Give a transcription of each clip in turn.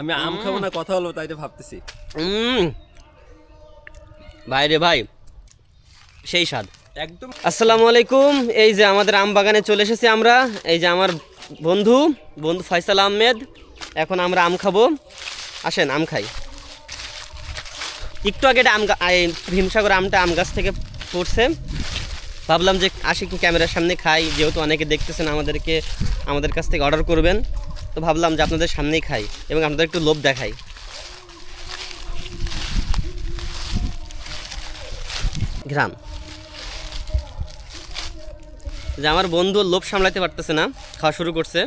আমি আম খাব না কথা হলো তাই তো ভাবতেছি। ভাই রে ভাই সেই স্বাদ। একদম। আসসালামু আলাইকুম এই যে আমাদের আম বাগানে চলে এসেছি আমরা এই যে আমার বন্ধু বন্ধু ফয়সাল আহমেদ। এখন আমরা আম খাব। আসেন আম খাই। একটু আগে এটা আম ভীমসাগর আমটা আম গাছ থেকে পড়ছে। ভাবলাম যে আসি ক্যামেরার সামনে খাই যেহেতু অনেকে দেখতেছেন আমাদেরকে আমাদের কাছ থেকে অর্ডার করবেন। তো ভাবলাম যে আপনাদের সামনেই খাই এবং আপনাদের একটু লোভ দেখাই। ঘ্রাম যে আমার বন্ধু লোভ সামলাতে পারতেছে না খাওয়া শুরু করছে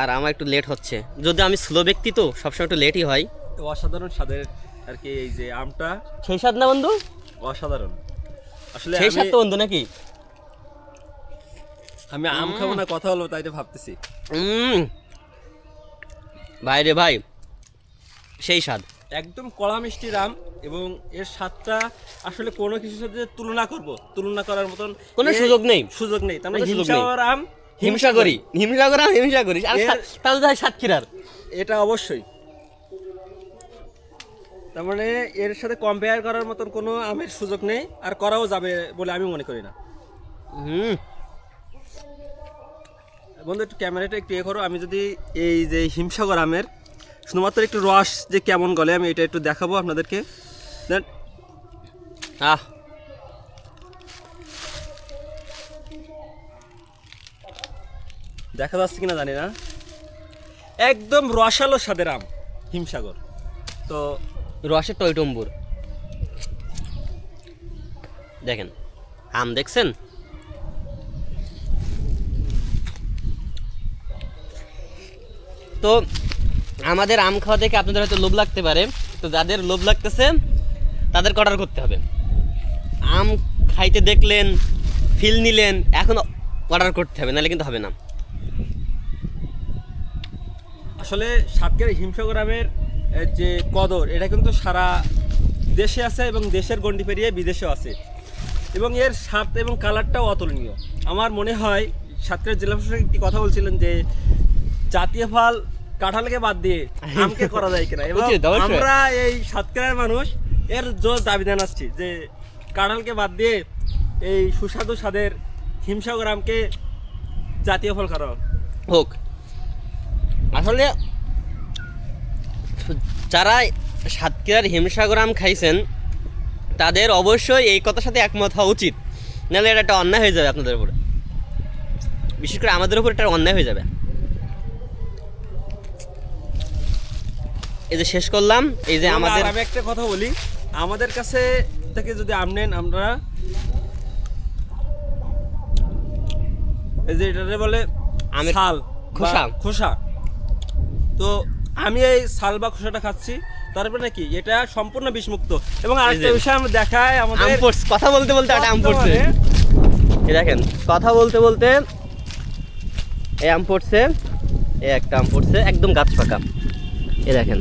আর আমার একটু লেট হচ্ছে। যদি আমি স্লো ব্যক্তি তো সবসময় একটু লেটই হয়। অসাধারণ স্বাদের আর কি এই যে আমটা। সেই স্বাদ না বন্ধু? অসাধারণ। আসলে সেই স্বাদ তো বন্ধু নাকি? আমি আম খাব না কথা হলো তাই তো ভাবতেছি। ভাই রে ভাই সেই স্বাদ। একদম কড়া মিষ্টি আম এবং এর স্বাদটা আসলে কোনো কিছুর সাথে তুলনা করব। তুলনা করার মতন কোনো সুযোগ নেই। সুযোগ নেই। তার মানে। হিমসাগর আম হিমসাগরি হিমসাগর আর হিমসাগরি আর তাহলে হয় সাতক্ষীরার এটা অবশ্যই। তার মানে এর সাথে কম্পেয়ার করার মতন কোনো আমের সুযোগ নেই। আর করাও যাবে বলে আমি মনে করি না। হুম। বন্ধু, একটু ক্যামেরাটা একটু ইয়ে করো। আমি যদি এই যে হিমসাগর আমের, শুধুমাত্র একটু রস যে কেমন গলে, আমি এটা একটু দেখাবো আপনাদেরকে। দেন। আহ। দেখা যাচ্ছে কিনা জানি না। একদম রসালো স্বাদের আম, হিমসাগর। তো রসের টইটম্বুর দেখেন, আম দেখছেন? তো আমাদের আম খাওয়া দেখে আপনাদের হয়তো লোভ লাগতে পারে। তো যাদের লোভ লাগতেছে, তাদের অর্ডার করতে হবে? আম খাইতে দেখলেন, ফিল নিলেন, এখন অর্ডার করতে হবে, নাহলে কিন্তু হবে না। আসলে সাতকের হিমসাগর আমের যে কদর, এটা কিন্তু সারা দেশে আছে এবং দেশের গণ্ডি পেরিয়ে বিদেশেও আছে। এবং এর স্বাদ এবং কালারটাও অতুলনীয়। আমার মনে হয় সাতক্ষীরা জেলা প্রশাসক একটি কথা বলছিলেন যে জাতীয় ফল কাঁঠালকে বাদ দিয়ে আমকে করা যায় কিনা। এবং আমরা এই সাতক্ষীরার মানুষ এর জোর দাবি জানাচ্ছি যে কাঁঠালকে বাদ দিয়ে এই সুস্বাদু স্বাদের হিমসাগর আমকে জাতীয় ফল করা হোক। হোক। আসলে যারা সাতক্ষীরার হিমসাগর আম খাইছেন তাদের অবশ্যই এই কথার সাথে একমত হওয়া উচিত। নাহলে এটা একটা অন্যায় হয়ে যাবে আপনাদের উপরে। বিশেষ করে আমাদের উপর এটা অন্যায় হয়ে যাবে। এই যে শেষ করলাম এই যে আমাদের আমি একটা কথা বলি। আমাদের কাছে থেকে যদি আম নেন আমরা এই যে এটারে বলে আমের ছাল খোসা। খোসা। তো আমি এই ছাল বা খোসাটা খাচ্ছি তারপরে নাকি এটা সম্পূর্ণ বিষমুক্ত। এবং আরেকটা বিষয় আমরা দেখায় আম আমাদের কথা বলতে বলতে একটা আম পড়ছে। এই দেখেন কথা বলতে বলতে এই আম পড়ছে এই একটা আম পড়ছে একদম গাছ পাকা এই দেখেন।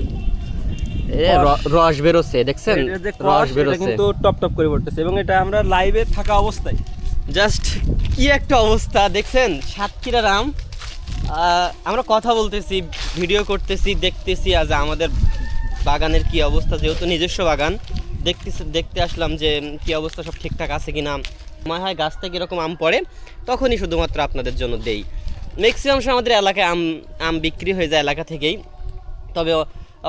রস বেরোচ্ছে দেখছেন? রস বেরোচ্ছে। কিন্তু টপ টপ করে পড়তেছে এবং এটা আমরা লাইভে থাকা অবস্থায়। জাস্ট কি একটা অবস্থা দেখছেন? সাতক্ষীরার আম। আহ, আমরা কথা বলতেছি ভিডিও করতেছি দেখতেছি আজ আমাদের বাগানের কি অবস্থা যেহেতু নিজস্ব বাগান দেখতেছি দেখতে আসলাম যে কি অবস্থা সব ঠিকঠাক আছে কিনা। মনে হয় গাছ থেকে এরকম আম পড়ে তখনই শুধুমাত্র আপনাদের জন্য দেই। ম্যাক্সিমাম সময় আমাদের এলাকায় আম আম বিক্রি হয়ে যায় এলাকা থেকেই। তবে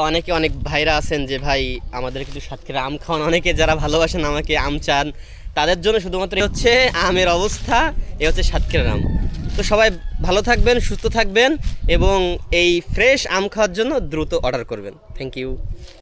অনেকে অনেক ভাইরা আছেন যে, ভাই, আমাদের কিন্তু সাতক্ষীরা আম খাওয়ান। অনেকে যারা ভালোবাসেন আমাকে আম চান, তাদের জন্য শুধুমাত্র হচ্ছে আমের অবস্থা, এ হচ্ছে সাতক্ষীরার আম। তো সবাই ভালো থাকবেন, সুস্থ থাকবেন এবং এই ফ্রেশ আম খাওয়ার জন্য দ্রুত অর্ডার করবেন। Thank you